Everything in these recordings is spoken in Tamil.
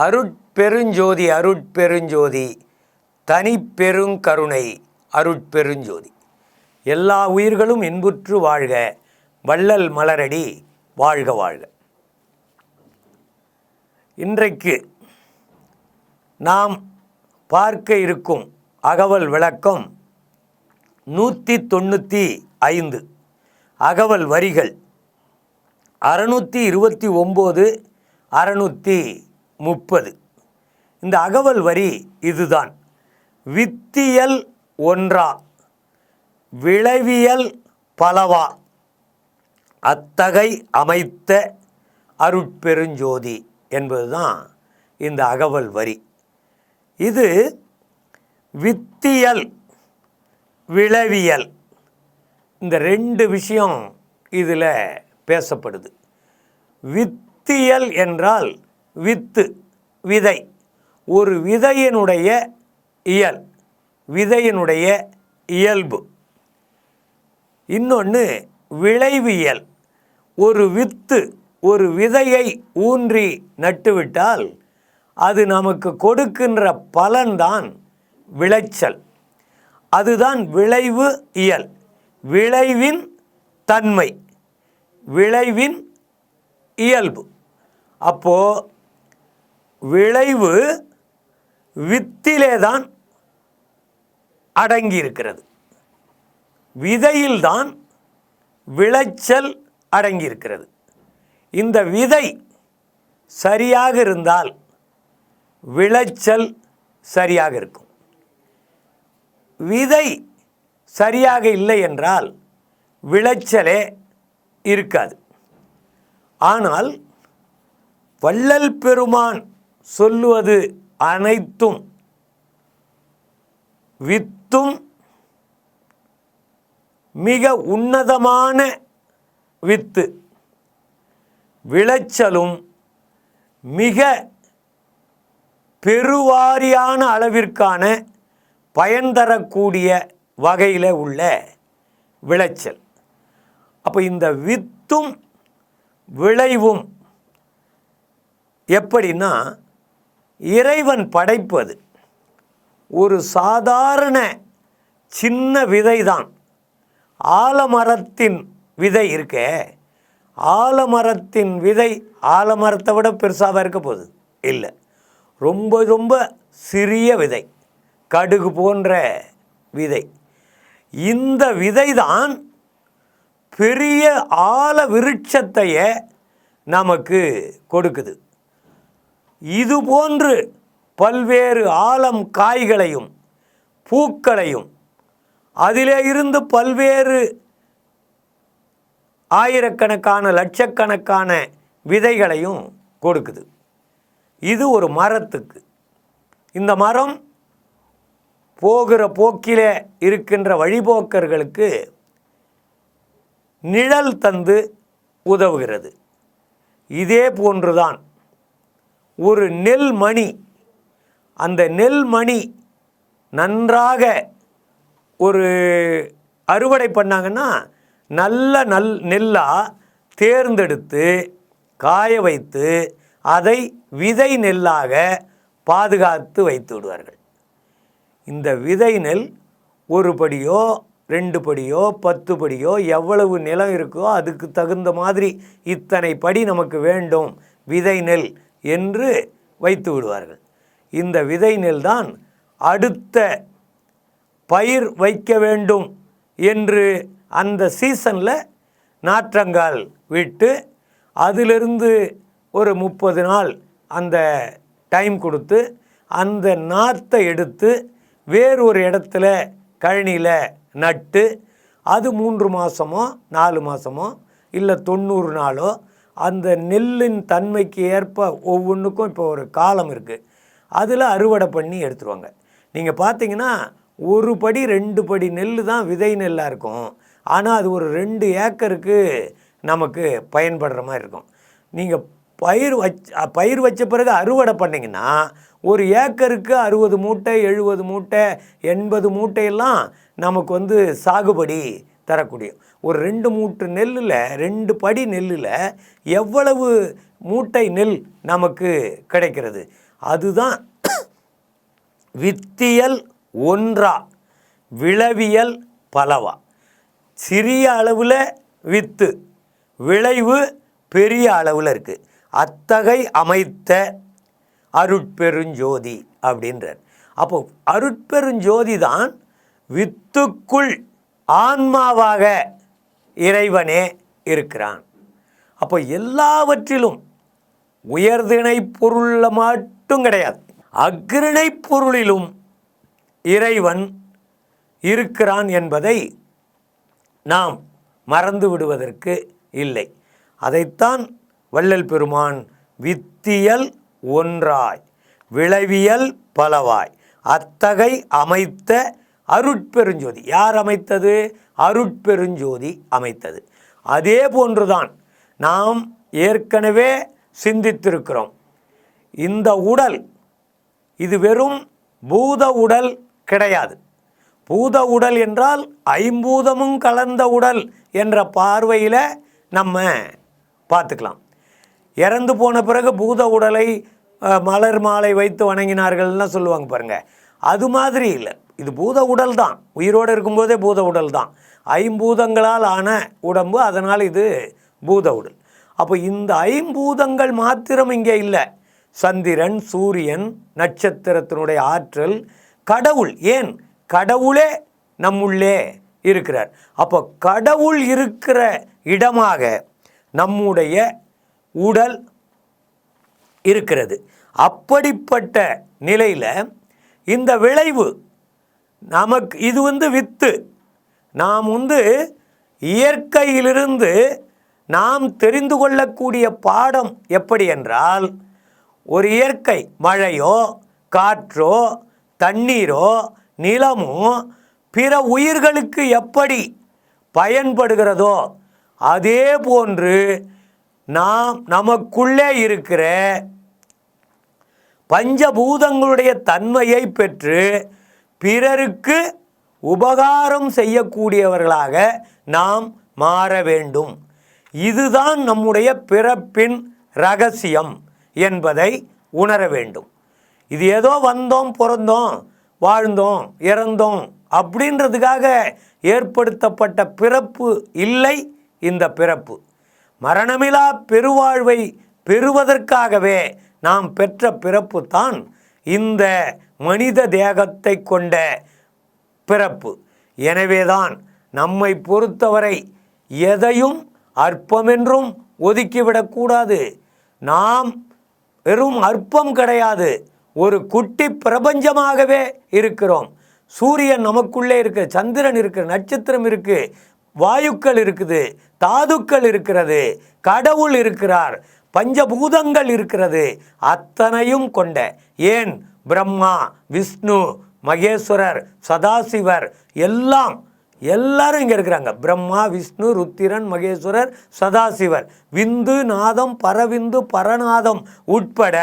அருட்பெருஞ்சோதி அருட்பெருஞ்சோதி தனிப்பெருங்கருணை அருட்பெருஞ்சோதி. எல்லா உயிர்களும் இன்புற்று வாழ்க வள்ளல் மலரடி வாழ்க வாழ்க. இன்றைக்கு நாம் பார்க்க இருக்கும் அகவல் விளக்கம் நூற்றி தொண்ணூற்றி ஐந்து. அகவல் வரிகள் அறநூற்றி இருபத்தி ஒம்பது அறநூற்றி முப்பது. இந்த அகவல் வரி இதுதான். வித்தியல் ஒன்றா விளைவியல் பலவா. அத்தகை அமைத்த அருட்பெருஞ்சோதி என்பதுதான் இந்த அகவல் வரி இது வித்தியல் விளவியல் இந்த ரெண்டு விஷயம் இதில் பேசப்படுது. வித்தியல் என்றால் வித்து விதை. ஒரு விதையினுடைய இயல் விதையினுடைய இயல்பு. இன்னொன்று விளைவியல். ஒரு வித்து ஒரு விதையை ஊன்றி நட்டுவிட்டால் அது நமக்கு கொடுக்கின்ற பலன்தான் விளைச்சல். அதுதான் விளைவு இயல். விளைவின் தன்மை விளைவின் இயல்பு. அப்போது விளைவு வித்திலே தான் அடங்கியிருக்கிறது. விதையில்தான் விளைச்சல் அடங்கியிருக்கிறது. இந்த விதை சரியாக இருந்தால் விளைச்சல் சரியாக இருக்கும். விதை சரியாக இல்லை என்றால் விளைச்சலே இருக்காது. ஆனால் வள்ளல் பெருமான் சொல்லுவது அனைத்தும் வித்தும் மிக உன்னதமான வித்து. விளைச்சலும் மிக பெருவாரியான அளவிற்கான பயன் தரக்கூடிய வகையில் உள்ள விளைச்சல். அப்போ இந்த வித்தும் விளைவும் எப்படின்னா இறைவன் படைப்பது ஒரு சாதாரண சின்ன விதை தான் ஆலமரத்தின் விதை இருக்கே ஆலமரத்தின் விதை ஆலமரத்தை விட பெருசாக இருக்க போகுது? இல்லை. ரொம்ப ரொம்ப சிறிய விதை கடுகு போன்ற விதை. இந்த விதை தான் பெரிய ஆல விருட்சத்தையே நமக்கு கொடுக்குது. இது போன்று பல்வேறு ஆலம் காய்களையும் பூக்களையும் அதிலே இருந்து பல்வேறு ஆயிரக்கணக்கான லட்சக்கணக்கான விதைகளையும் கொடுக்குது. இது ஒரு மரத்துக்கு. இந்த மரம் போகிற போக்கிலே இருக்கின்ற வழிபோக்கர்களுக்கு நிழல் தந்து உதவுகிறது. இதே போன்றுதான் ஒரு நெல் மணி அந்த நெல் மணி நன்றாக ஒரு அறுவடை பண்ணாங்கன்னா நல்ல நல் நெல்லாக தேர்ந்தெடுத்து காய வைத்து அதை விதை நெல்லாக பாதுகாத்து வைத்து விடுவார்கள். இந்த விதை நெல் ஒரு படியோ ரெண்டு படியோ பத்து படியோ எவ்வளவு நிலம் இருக்கோ அதுக்கு தகுந்த மாதிரி இத்தனை படி நமக்கு வேண்டும் விதை நெல் என்று வைத்து விடுவார்கள். இந்த விதை நெல் தான் அடுத்த பயிர் வைக்க வேண்டும் என்று அந்த சீசனில் நாற்றங்கால் விட்டு அதிலிருந்து ஒரு முப்பது நாள் அந்த டைம் கொடுத்து அந்த நாற்றை எடுத்து வேறு ஒரு இடத்துல கழனியில் நட்டு அது மூன்று மாதமோ நாலு மாதமோ இல்லை தொண்ணூறு நாளோ அந்த நெல்லின் தன்மைக்கு ஏற்ப ஒவ்வொன்றுக்கும் இப்போ ஒரு காலம் இருக்குது அதில் அறுவடை பண்ணி எடுத்துருவாங்க. நீங்கள் பார்த்தீங்கன்னா ஒரு படி ரெண்டு படி நெல் தான் விதை நெல்லாக இருக்கும். ஆனால் அது ஒரு ரெண்டு ஏக்கருக்கு நமக்கு பயன்படுற மாதிரி இருக்கும். நீங்கள் பயிர் வச் பயிர் வச்ச பிறகு அறுவடை பண்ணிங்கன்னா ஒரு ஏக்கருக்கு அறுபது மூட்டை எழுபது மூட்டை எண்பது மூட்டையெல்லாம் நமக்கு வந்து சாகுபடி தரக்கூடிய ஒரு ரெண்டு மூட்டு நெல்லில் ரெண்டு படி நெல்லில் எவ்வளவு மூட்டை நெல் நமக்கு கிடைக்கிறது? அதுதான் வித்தியல் ஒன்றா விளவியல் பலவா. சிறிய அளவில் வித்து விளைவு பெரிய அளவில் இருக்குது அத்தகை அமைத்த அருட்பெருஞ்சோதி அப்படின்றார். அப்போ அருட்பெருஞ்சோதி தான் வித்துக்குள் ஆன்மாவாக இறைவனே இருக்கிறான். அப்போ எல்லாவற்றிலும் உயர்திணை பொருளில் மட்டும் கிடையாது. அக்ரிணை பொருளிலும் இறைவன் இருக்கிறான் என்பதை நாம் மறந்து விடுவதற்கு இல்லை. அதைத்தான் வள்ளல் பெருமான் வித்தியல் ஒன்றாய். விளைவியல் பலவாய். அத்தகை அமைத்த அருட்பெருஞ்சோதி. யார் அமைத்தது? அருட்பெருஞ்சோதி அமைத்தது. அதே போன்றுதான் நாம் ஏற்கனவே சிந்தித்திருக்கிறோம். இந்த உடல் இது வெறும் பூத உடல் கிடையாது. பூத உடல் என்றால் ஐம்பூதமும் கலந்த உடல் என்ற பார்வையில் நம்ம பார்த்துக்கலாம். இறந்து போன பிறகு பூத உடலை மலர் மாலை வைத்து வணங்கினார்கள்லாம் சொல்லுவாங்க பாருங்கள் அது மாதிரி இல்லை. இது பூத உடல் தான். உயிரோடு இருக்கும்போதே பூத உடல் தான். ஐம்பூதங்களால் ஆன உடம்பு அதனால் இது பூத உடல். அப்போ இந்த ஐம்பூதங்கள் மாத்திரம் இங்கே இல்லை. சந்திரன் சூரியன் நட்சத்திரத்தினுடைய ஆற்றல் கடவுள். ஏன்? கடவுளே நம்முள்ளே இருக்கிறார். அப்போ கடவுள் இருக்கிற இடமாக நம்முடைய உடல் இருக்கிறது. அப்படிப்பட்ட நிலையில் இந்த விளைவு நமக்கு இது வந்து வித்து. நாம் வந்து இயற்கையிலிருந்து நாம் தெரிந்து கொள்ளக்கூடிய பாடம் எப்படி என்றால் ஒரு இயற்கை மழையோ காற்றோ தண்ணீரோ நிலமோ பிற உயிர்களுக்கு எப்படி பயன்படுகிறதோ அதே போன்று நாம் நமக்குள்ளே இருக்கிற பஞ்சபூதங்களுடைய தன்மையை பெற்று பிறருக்கு உபகாரம் செய்யக்கூடியவர்களாக நாம் மாற வேண்டும். இதுதான் நம்முடைய பிறப்பின் ரகசியம் என்பதை உணர வேண்டும். இது ஏதோ வந்தோம் பிறந்தோம் வாழ்ந்தோம் இறந்தோம் அப்படின்றதுக்காக ஏற்படுத்தப்பட்ட பிறப்பு இல்லை இந்த பிறப்பு. மரணமிலா பெருவாழ்வை பெறுவதற்காகவே நாம் பெற்ற பிறப்பு தான் இந்த மனித தேகத்தை கொண்ட பிறப்பு. எனவேதான் நம்மை பொறுத்தவரை எதையும் அற்பமென்றும் ஒதுக்கிவிடக்கூடாது நாம் வெறும் அற்பம் கிடையாது ஒரு குட்டி பிரபஞ்சமாகவே இருக்கிறோம். சூரியன் நமக்குள்ளே இருக்கு சந்திரன் இருக்கு நட்சத்திரம் இருக்குது வாயுக்கள் இருக்குது தாதுக்கள் இருக்கிறது கடவுள் இருக்கிறார். பஞ்சபூதங்கள் இருக்கிறது. அத்தனையும் கொண்ட. ஏன்? பிரம்மா விஷ்ணு மகேஸ்வரர் சதாசிவர் எல்லாம் எல்லாரும் இங்கே இருக்கிறாங்க. பிரம்மா விஷ்ணு ருத்திரன் மகேஸ்வரர் சதாசிவர். விந்து நாதம் பரவிந்து பரநாதம் உட்பட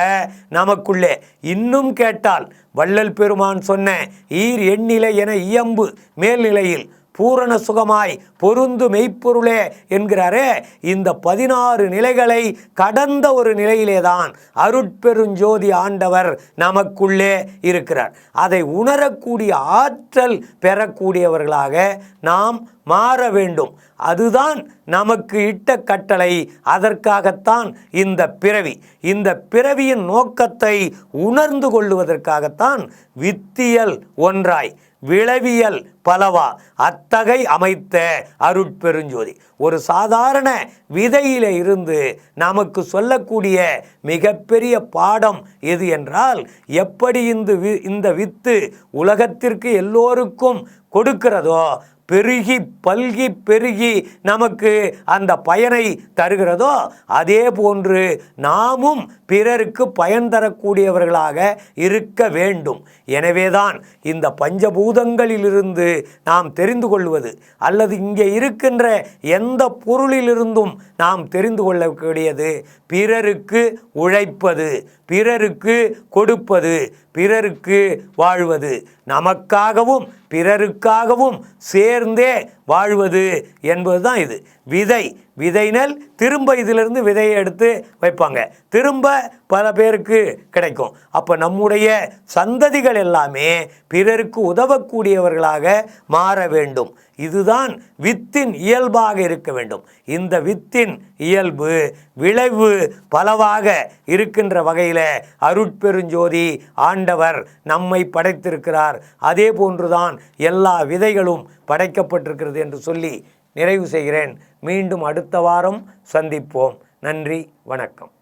நமக்குள்ளே இன்னும் கேட்டால் வள்ளல் பெருமான் சொன்ன ஈர் எண்ணிலை என இயம்பு மேல்நிலையில் பூரண சுகமாய் பொருந்து மெய்ப்பொருளே என்கிறாரே. இந்த பதினாறு நிலைகளை கடந்த ஒரு நிலையிலே தான் அருட்பெருஞ்சோதி ஆண்டவர் நமக்குள்ளே இருக்கிறார். அதை உணரக்கூடிய ஆற்றல் பெறக்கூடியவர்களாக நாம் மாற வேண்டும். அதுதான் நமக்கு இட்ட கட்டளை. அதற்காகத்தான் இந்த பிறவி. இந்த பிறவியின் நோக்கத்தை உணர்ந்து கொள்ளுவதற்காகத்தான் வித்தியல் ஒன்றாய் விளவியல் பலவா? அத்தகை அமைத்த அருட்பெருஞ்சோதி. ஒரு சாதாரண விதையில இருந்து நமக்கு சொல்லக்கூடிய மிகப்பெரிய பாடம் எது என்றால் எப்படி இந்த வி இந்த வித்து உலகத்திற்கு எல்லோருக்கும் கொடுக்கிறதோ பெருகி பல்கி பெருகி நமக்கு அந்த பயனை தருகிறதோ அதே போன்று நாமும் பிறருக்கு பயன் தரக்கூடியவர்களாக இருக்க வேண்டும். எனவேதான் இந்த பஞ்சபூதங்களிலிருந்து நாம் தெரிந்து கொள்வது அல்லது இங்கே இருக்கின்ற எந்த பொருளிலிருந்தும் நாம் தெரிந்து கொள்ளக்கூடியது பிறருக்கு உழைப்பது. பிறருக்கு கொடுப்பது பிறருக்கு வாழ்வது. நமக்காகவும் பிறருக்காகவும் சேர்ந்தே வாழ்வது என்பது தான் இது. விதை விதை திரும்ப இதிலிருந்து விதையை எடுத்து வைப்பாங்க. திரும்ப பல பேருக்கு கிடைக்கும். அப்போ நம்முடைய சந்ததிகள் எல்லாமே பிறருக்கு உதவக்கூடியவர்களாக மாற வேண்டும். இதுதான் வித்தின் இயல்பாக இருக்க வேண்டும். இந்த வித்தின் இயல்பு விளைவு பலவாக இருக்கின்ற வகையில் அருட்பெருஞ்சோதி ஆண்டவர் நம்மை படைத்திருக்கிறார். அதே போன்றுதான் எல்லா விதைகளும் படைக்கப்பட்டிருக்கிறது. என்று சொல்லி நிறைவு செய்கிறேன். மீண்டும் அடுத்த வாரம் சந்திப்போம். நன்றி வணக்கம்.